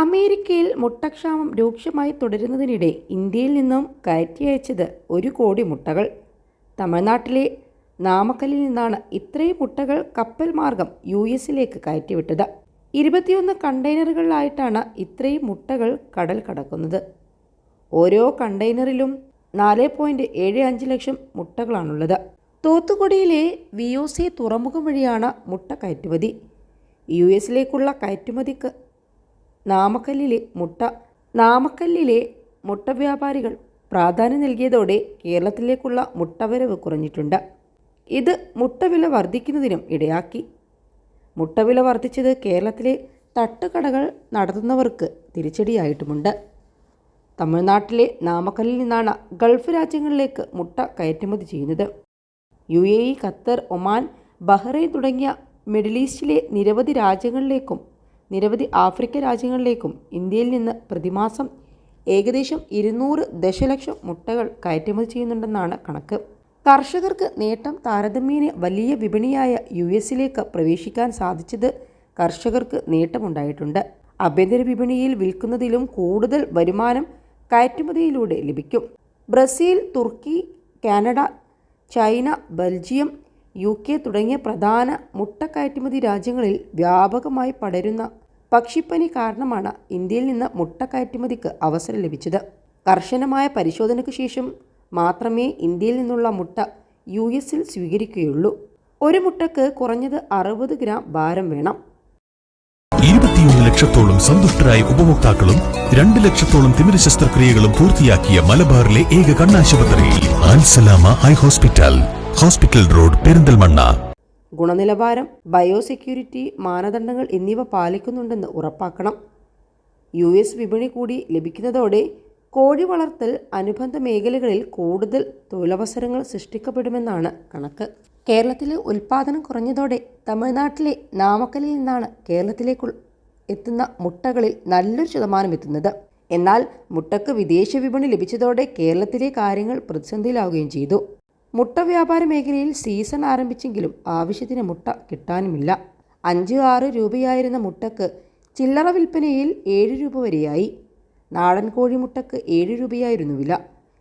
അമേരിക്കയിൽ മുട്ടക്ഷാമം രൂക്ഷമായി തുടരുന്നതിനിടെ ഇന്ത്യയിൽ നിന്നും കയറ്റി അയച്ചത് ഒരു കോടി മുട്ടകൾ. തമിഴ്നാട്ടിലെ നാമക്കലിൽ നിന്നാണ് ഇത്രയും മുട്ടകൾ കപ്പൽ മാർഗം യു എസിലേക്ക് കയറ്റിവിട്ടത്. ഇരുപത്തിയൊന്ന് കണ്ടെയ്നറുകളിലായിട്ടാണ് ഇത്രയും മുട്ടകൾ കടൽ കടക്കുന്നത്. ഓരോ കണ്ടെയ്നറിലും നാല് പോയിന്റ് ഏഴ് അഞ്ച് ലക്ഷം മുട്ടകളാണുള്ളത്. തൂത്തുക്കുടിയിലെ വി ഒ സി തുറമുഖം വഴിയാണ് മുട്ട കയറ്റുമതി. യു എസിലേക്കുള്ള കയറ്റുമതിക്ക് നാമക്കല്ലിലെ മുട്ട. നാമക്കല്ലിലെ മുട്ട വ്യാപാരികൾ പ്രാധാന്യം നൽകിയതോടെ കേരളത്തിലേക്കുള്ള മുട്ടവരവ് കുറഞ്ഞിട്ടുണ്ട്. ഇത് മുട്ടവില വർദ്ധിക്കുന്നതിനും ഇടയാക്കി. മുട്ടവില വർദ്ധിച്ചത് കേരളത്തിലെ തട്ടുകടകൾ നടത്തുന്നവർക്ക് തിരിച്ചടിയായിട്ടുമുണ്ട്. തമിഴ്നാട്ടിലെ നാമക്കല്ലിൽ നിന്നാണ് ഗൾഫ് രാജ്യങ്ങളിലേക്ക് മുട്ട കയറ്റുമതി ചെയ്യുന്നത്. U A E Qatar Oman Bahrain തുടങ്ങിയ മിഡിൽ ഈസ്റ്റിലെ നിരവധി രാജ്യങ്ങളിലേക്കും നിരവധി ആഫ്രിക്കൻ രാജ്യങ്ങളിലേക്കും ഇന്ത്യയിൽ നിന്ന് പ്രതിമാസം ഏകദേശം ഇരുന്നൂറ് ദശലക്ഷം മുട്ടകൾ കയറ്റുമതി ചെയ്യുന്നുണ്ടെന്നാണ് കണക്ക്. കർഷകർക്ക് നേട്ടം താരതമ്യേന വലിയ വിപണിയായ യു എസിലേക്ക് പ്രവേശിക്കാൻ സാധിച്ചത് കർഷകർക്ക് നേട്ടമുണ്ടായിട്ടുണ്ട്. ആഭ്യന്തര വിപണിയിൽ വിൽക്കുന്നതിലും കൂടുതൽ വരുമാനം കയറ്റുമതിയിലൂടെ ലഭിക്കും. ബ്രസീൽ തുർക്കി Canada China Belgium U K തുടങ്ങിയ പ്രധാന മുട്ട കയറ്റുമതി രാജ്യങ്ങളിൽ വ്യാപകമായി പടരുന്ന പക്ഷിപ്പനി കാരണമാണ് ഇന്ത്യയിൽ നിന്ന് മുട്ട കയറ്റുമതിക്ക് അവസരം ലഭിച്ചത്. കർശനമായ പരിശോധനയ്ക്ക് ശേഷം മാത്രമേ ഇന്ത്യയിൽ നിന്നുള്ള മുട്ട യു എസിൽ സ്വീകരിക്കുകയുള്ളൂ. ഒരു മുട്ടക്ക് കുറഞ്ഞത് അറുപത് ഗ്രാം ഭാരം വേണം. ഇരുപത്തിയൊന്ന് ലക്ഷത്തോളം സന്തുഷ്ടരായ ഉപഭോക്താക്കളും രണ്ട് ലക്ഷത്തോളം തിമിര ശസ്ത്രക്രിയകളും പൂർത്തിയാക്കിയ മലബാറിലെ ഏക കണ്ണാശുപത്രി ആൻസലാമ high hospital hospital road Perinthalmanna. ഗുണനിലവാരം ബയോസെക്യൂരിറ്റി മാനദണ്ഡങ്ങൾ എന്നിവ പാലിക്കുന്നുണ്ടെന്ന് ഉറപ്പാക്കണം. യു എസ് വിപണി കൂടി ലഭിക്കുന്നതോടെ കോഴി വളർത്തൽ അനുബന്ധ മേഖലകളിൽ കൂടുതൽ തൊഴിലവസരങ്ങൾ സൃഷ്ടിക്കപ്പെടുമെന്നാണ് കണക്ക്. കേരളത്തിലെ ഉൽപ്പാദനം കുറഞ്ഞതോടെ തമിഴ്നാട്ടിലെ നാമക്കലിൽ നിന്നാണ് കേരളത്തിലേക്ക് എത്തുന്ന മുട്ടകളിൽ നല്ലൊരു ശതമാനം എത്തുന്നത്. എന്നാൽ മുട്ടക്ക് വിദേശ വിപണി ലഭിച്ചതോടെ കേരളത്തിലെ കാര്യങ്ങൾ പ്രതിസന്ധിയിലാവുകയും ചെയ്തു. മുട്ട വ്യാപാര മേഖലയിൽ സീസൺ ആരംഭിച്ചെങ്കിലും ആവശ്യത്തിന് മുട്ട കിട്ടാനുമില്ല. അഞ്ച് ആറ് രൂപയായിരുന്ന മുട്ടക്ക് ചില്ലറ വിൽപ്പനയിൽ ഏഴ് രൂപ വരെയായി. നാടൻ കോഴിമുട്ടക്ക് ഏഴ് രൂപയായിരുന്നു വില.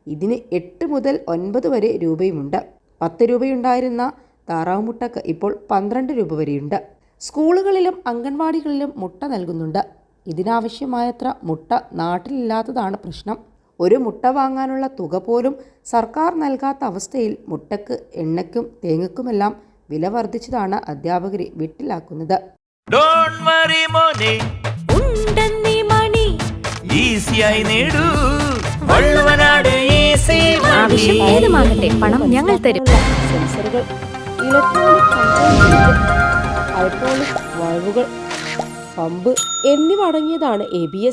ഇതിന് എട്ട് മുതൽ ഒൻപത് വരെ രൂപയുമുണ്ട്. പത്ത് രൂപയുണ്ടായിരുന്ന താറാവ് മുട്ടക്ക് ഇപ്പോൾ പന്ത്രണ്ട് രൂപ വരെയുണ്ട്. സ്കൂളുകളിലും അംഗൻവാടികളിലും മുട്ട നൽകുന്നുണ്ട്. ഇതിനാവശ്യമായത്ര മുട്ട നാട്ടിലില്ലാത്തതാണ് പ്രശ്നം. ഒരു മുട്ട വാങ്ങാനുള്ള തുക പോലും സർക്കാർ നൽകാത്ത അവസ്ഥയിൽ മുട്ടക്ക് എണ്ണയ്ക്കും തേങ്ങയ്ക്കുമെല്ലാം വില വർദ്ധിച്ചതാണ് അധ്യാപകരെ വീട്ടിലാക്കുന്നത്. ഡോണ്ട് വറി മോനെ. ഉണ്ടെന്നീ മണി. ഈസിയായി നേടൂ. വള്ളുവനാട് ഈസി ആവശ്യം ഏതുമാകട്ടെ പണം ഞങ്ങൾ തരും. സെൻസറുകൾ ഇലക്ട്രോണിക് കൺട്രോൾ ഹൈഡ്രോളിക് വാൽവുകൾ പമ്പ് എന്നിവ അടങ്ങിയതാണ് എ ബി എസ്